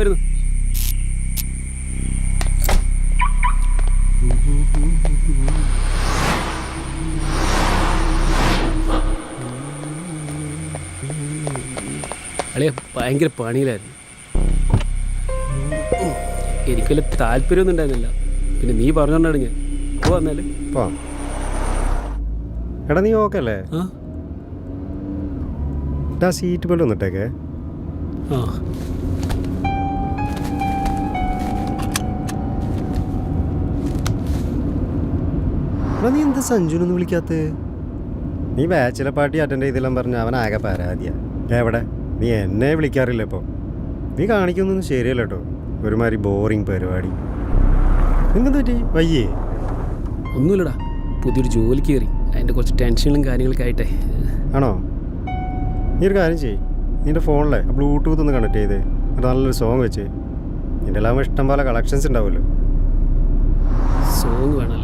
വരുന്നു. അളിയ ഭയങ്കര പണിയിലായിരുന്നു. എനിക്ക് വലിയ താല്പര്യമൊന്നും ഉണ്ടായിരുന്നില്ല. പിന്നെ നീ പറഞ്ഞോണ്ടാണ് ഞാൻ. പോവാ എടാ നീ ഓക്കെ അല്ലേ? സീറ്റ് ബെൽറ്റ് ഒന്നിട്ടേക്കേ ആ. എടാ നീ എന്താ സഞ്ജുനൊന്നും വിളിക്കാത്ത നീ ബാച്ചിലർ പാർട്ടി അറ്റൻഡ് ചെയ്തില്ലെന്ന് പറഞ്ഞ അവൻ ആകെ പരാതിയാ. എവിടെ? നീ എന്നെ വിളിക്കാറില്ല ഇപ്പോൾ നീ കാണിക്കുന്നൊന്നും ശരിയല്ല കേട്ടോ. ഒരുമാതിരി ബോറിങ് പരിപാടി. നിങ്ങെന്ത് പറ്റി? വയ്യേ. ഒന്നുമില്ലടാ. പുതിയൊരു ജോലി കയറി. അതിന്റെ കുറച്ച് ടെൻഷനും കാര്യങ്ങളൊക്കെ ആയിട്ടേ. ആണോ? നീ ഒരു കാര്യം ചെയ്യ്. നിന്റെ ഫോണിലെ ബ്ലൂടൂത്ത് ഒന്ന് കണക്ട് ചെയ്ത്. എന്നിട്ട് നല്ലൊരു സോങ് വെച്ച്. നിന്റെ എല്ലാം ഇഷ്ടം പോലെ കളക്ഷൻസ് ഉണ്ടാവുമല്ലോ. സോങ് വേണമല്ലേ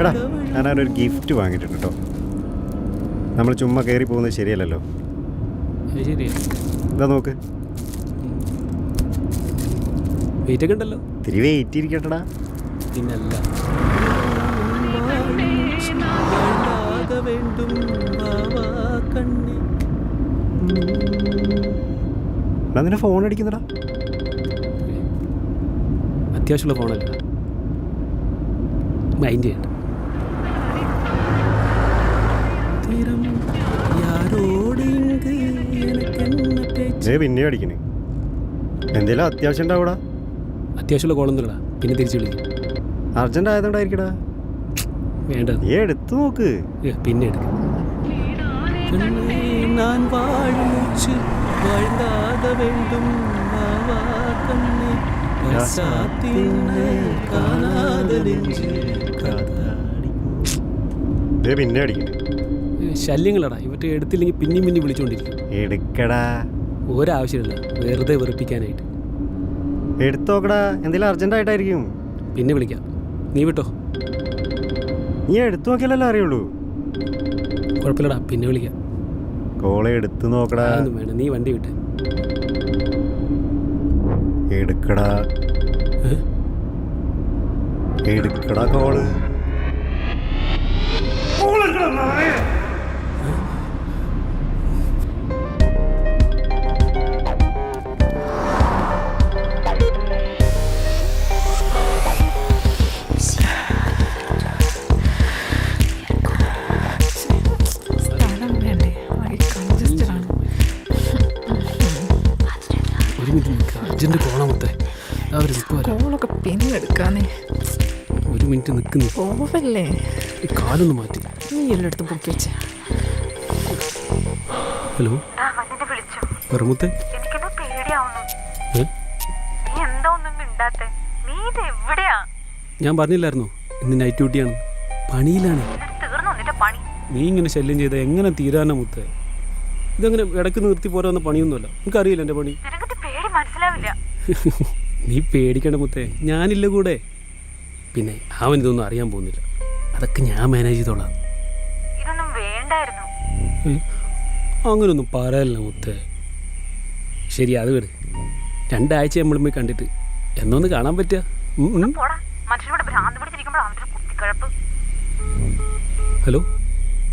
എടാ ഞാനൊരു ഗിഫ്റ്റ് വാങ്ങിയിട്ടുണ്ട് കേട്ടോ നമ്മൾ ചുമ്മാ കയറി പോകുന്നത് ശരിയല്ലല്ലോ. എന്താ ഇതാ നോക്ക്. വെയിറ്റ് ഒക്കെ ഉണ്ടല്ലോ. തിരി വെയിറ്റ് ഇരിക്കട്ടടാ. പിന്നല്ല. നിന്റെ ഫോൺ അടിക്കുന്നടാ. അത്യാവശ്യമുള്ള ഫോണല്ല മൈൻഡ് ചെയ്യണ്ട. പിന്നെ അടിക്കണേ. എന്തേലും അത്യാവശ്യം ഉണ്ടാവൂടാ? അത്യാവശ്യമുള്ള കോളൊന്നുമില്ലടാ പിന്നെ തിരിച്ചു വിളിക്കും. അർജന്റ് ആയതുകൊണ്ടായിരിക്കടാ. വേണ്ട നീ എടുത്തു നോക്ക്. പിന്നെ എടുക്കാം. കണ്ണേ, ഏ പിന്നെ അടിക്കണേ ഏ, ശല്യങ്ങളടാ. ഇവറ്റ് എടുത്തില്ലെങ്കിൽ പിന്നെയും പിന്നെയും വിളിച്ചുകൊണ്ടിരിക്കും എടുക്കടാ. ഒരാവശ്യമില്ല. വെറുതെ വെറുപ്പിക്കാനായിട്ട്. എടുത്തോക്കടാ. എന്തെങ്കിലും അർജന്റ് ആയിട്ടായിരിക്കും. പിന്നെ വിളിക്കാം. നീ വിട്ടോ. നീ എടുത്തു നോക്കിയാലല്ലേ അറിയുള്ളൂ. കുഴപ്പമില്ലടാ. പിന്നെ വിളിക്കാം. കോളെ എടുത്തു നോക്കടാ. അതൊന്നും വേണ്ട. നീ വണ്ടി വിട്ട്. എടുക്കടാ? എടുക്കടാ കോൾ. മൊത്തേ അവർ കോളൊക്കെ പിന്നെടുക്കാന്നേ ഒരു മിനിറ്റ് നിൽക്കുന്നു പോവല്ലേ ഈ കാലൊന്ന് മാറ്റി. നീ എല്ലായിടത്തും പൊക്കി വെച്ച. ഹലോ? എനിക്കെന്തോ പേടിയാവുന്നു. ഏ? നീ എന്താ ഒന്നും മിണ്ടാത്തെ. നീ ഇത് എവിടെയാ? ഞാൻ പറഞ്ഞില്ലായിരുന്നോ? ഇന്ന് നൈറ്റ് ഡ്യൂട്ടിയാണ് പണിയിലാണ്. തീർന്നു നിന്റെ പണി? നീ ഇങ്ങനെ ശല്യം ചെയ്ത എങ്ങനെ തീരാനാ മുത്തേ? ഇതങ്ങനെ ഇടയ്ക്ക് നിർത്തി പോരാന്ന പണിയൊന്നുമല്ല. എനിക്കറിയില്ല എന്റെ പണി? നിനക്കിട്ട് പേടി മനസ്സിലാവില്ല. നീ പേടിക്കണ്ട മുത്തേ. ഞാനില്ല കൂടെ. പിന്നെ അവൻ ഇതൊന്നും അറിയാൻ പോകുന്നില്ല. അതൊക്കെ ഞാൻ മാനേജ് ചെയ്തോളാം? അങ്ങനൊന്നും പറയല്ല മുത്തേ. ശരി അത് വിട്. രണ്ടാഴ്ച നമ്മൾ പോയി കണ്ടിട്ട്. എന്നൊന്ന് കാണാൻ പറ്റുക. ഹലോ?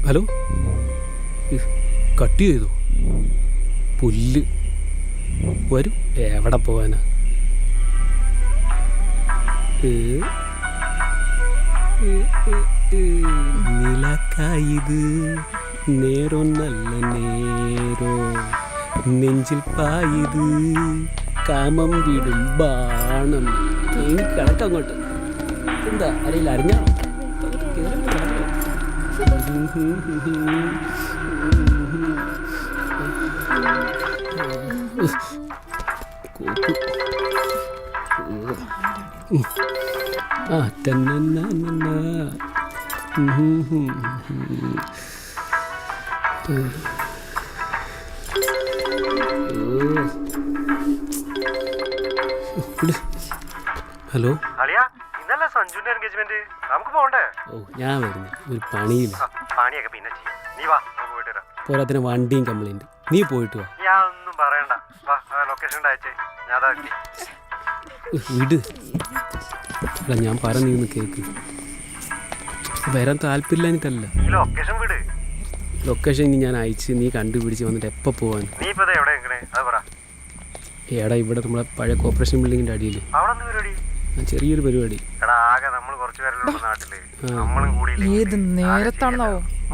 ഹലോ? കട്ട് ചെയ്തു? പുല്ല്. വരും. എവിടെ പോവാനാ? നിലക്കായത് നേരോ നല്ല നേരോ. നെഞ്ചിൽ പായത് കാമം വിടും ബാണം. നീ കിടക്കങ്ങോട്ട് എന്താ? അറിയില്ല കിടക്ക്. ആ തന്നെ ഹലോ. ഇന്നല്ലേ സഞ്ജുവിന്റെ എൻഗേജ്മെന്റ് നമുക്ക് പോണ്ടേ ഓ ഞാൻ വരുന്നു. ഒരു പണിയില്ല പണിയൊക്കെ പിന്നെ നീ വാ പോയിട്ട് പോരാത്തിന് വണ്ടിയും കംപ്ലൈന്റ് നീ പോയിട്ട് വാ. ഞാൻ ഒന്നും പറയണ്ട. വാ ലൊക്കേഷൻ അയച്ചേ. ഞാൻ വിട്. അല്ല ഞാൻ പറഞ്ഞു കേക്ക്. വരാൻ താല്പര്യമില്ല എനിക്കല്ല ലൊക്കേഷൻ ലൊക്കേഷൻ ഇനി ഞാൻ അയച്ച് നീ കണ്ടുപിടിച്ച് വന്നിട്ട് എപ്പോൾ പോവാൻ? എടാ ഇപ്പൊ എവിടെ നിൽക്കണേ അത് പറ. ഏടാ ഇവിടെ നമ്മളെ പഴയ കോപ്പറേഷൻ ബിൽഡിങ്ങിന്റെ അടിയിൽ ചെറിയൊരു പരിപാടി. എടാ ആകെ നമ്മൾ കുറച്ച് പേരല്ലോ നാട്ടിൽ. നമ്മളും കൂടി ഏത് നേരത്താണോ?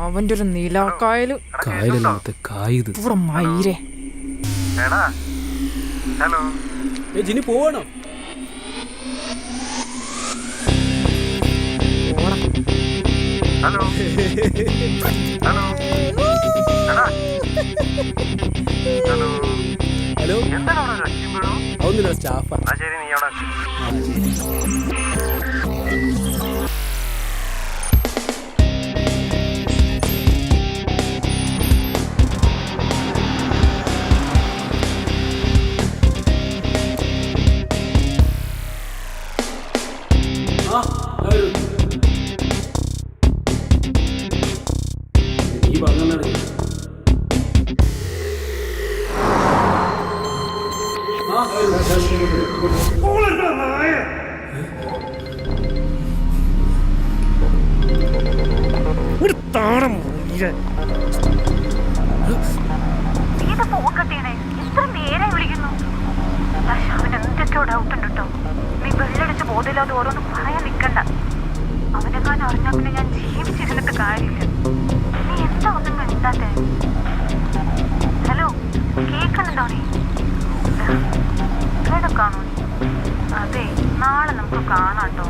അവന്റെ ഒരു നീലാക്കായൽ. കായലല്ലാത്ത കായത്. മയിരേ ഹലോ. ഏ ജിനി പോവാണോ? ഹലോ. ഹലോ. ഹലോ? അതൊന്നുമില്ല സ്റ്റാഫാ. എന്നാ ശരി നീ അവിടെ പക്ഷെ അവൻ എന്തൊക്കെയോ ഡൗട്ട് ഉണ്ട് കേട്ടോ നീ വെള്ളടിച്ച് ബോധമില്ലാതെ ഓരോന്ന് പറയാൻ നിൽക്കണ്ട. അറിഞ്ഞാൽ പിന്നെ ഞാൻ ജീവിച്ചിരുന്നിട്ട് കാര്യമില്ല. നീ എന്താ ഒന്നും മിണ്ടാത്തെ? ഹലോ കേൾക്കുന്നുണ്ടോ നീ? കിടക്കാണോ നീ അതെ നാളെ നമുക്ക് കാണാം കേട്ടോ.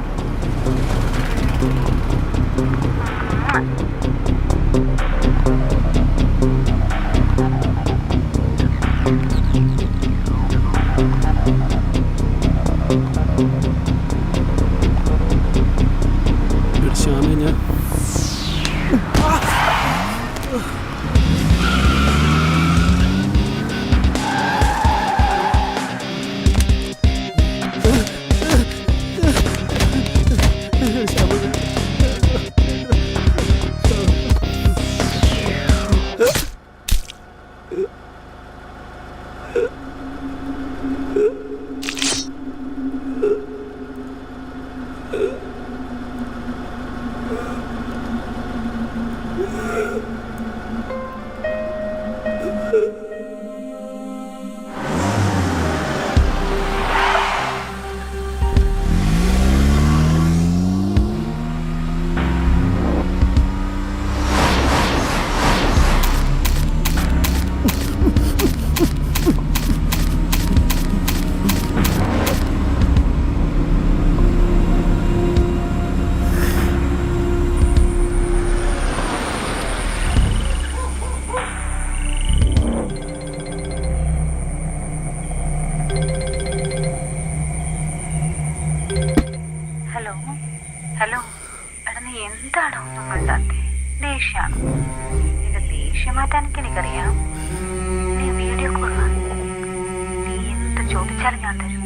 എന്താണോ ഒന്നും നിന്റെ ദേഷ്യം എനിക്കറിയാം നീ വീഡിയോ കോൾ നീ എന്ത് ചോദിച്ചാലും ഞാൻ തരും.